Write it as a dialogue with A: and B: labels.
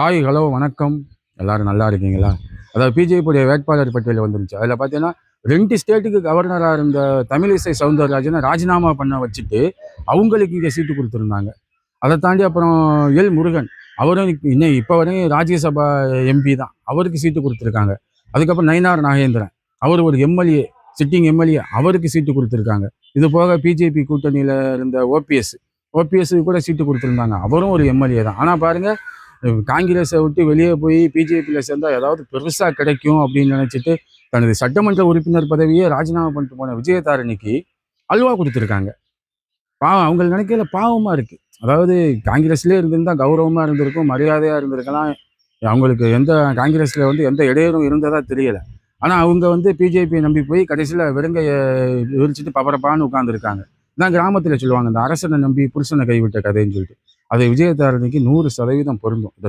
A: Hi hello வணக்கம். எல்லாரும் நல்லா இருக்கீங்களா? அதாவது பிஜேபியுடைய வேட்பாளர் பட்டியலில் வந்துருச்சு. அதில் பார்த்தீங்கன்னா ரெண்டு ஸ்டேட்டுக்கு கவர்னராக இருந்த தமிழிசை சவுந்தரராஜனை ராஜினாமா பண்ண வச்சுட்டு அவங்களுக்கு இங்கே சீட்டு கொடுத்துருந்தாங்க. அதை தாண்டி அப்புறம் எல் முருகன் அவரும் இன்னும் இப்போ வரையும் ராஜ்யசபா எம்பி தான். அவருக்கு சீட்டு கொடுத்துருக்காங்க. அதுக்கப்புறம் நயினார் நாகேந்திரன் அவர் ஒரு எம்எல்ஏ சிட்டிங் எம்எல்ஏ அவருக்கு சீட்டு கொடுத்துருக்காங்க. இது போக பிஜேபி கூட்டணியில் இருந்த ஓபிஎஸ் ஓபிஎஸ்க்கு கூட சீட்டு கொடுத்துருந்தாங்க. அவரும் ஒரு எம்எல்ஏ தான். ஆனால் பாருங்கள் காங்கிரஸை விட்டு வெளியே போய் பிஜேபியில் சேர்ந்தால் ஏதாவது பெருசாக கிடைக்கும் அப்படின்னு நினச்சிட்டு தனது சட்டமன்ற உறுப்பினர் பதவியே ராஜினாமா பண்ணிட்டு போன விஜயதாரணிக்கு அல்வா கொடுத்துருக்காங்க. பாவம் அவங்க நினைக்கல பாவமாக இருக்குது அதாவது காங்கிரஸ்லேயே இருந்திருந்தால் கௌரவமாக இருந்திருக்கும் மரியாதையாக இருந்திருக்கலாம். அவங்களுக்கு எந்த காங்கிரஸில் வந்து எந்த இடையூறும் இருந்ததா தெரியலை. ஆனால் அவங்க வந்து பிஜேபியை நம்பி போய் கடைசியில் வெறுங்கையை விரிச்சிட்டு பபரப்பான்னு உட்காந்துருக்காங்க இதான் கிராமத்தில் சொல்லுவாங்க இந்த அரசனை நம்பி புருஷனை கைவிட்ட கதைன்னு சொல்லிட்டு. அது விஜயதாரணிக்கு நூறு சதவீதம் பொருந்தும். இதை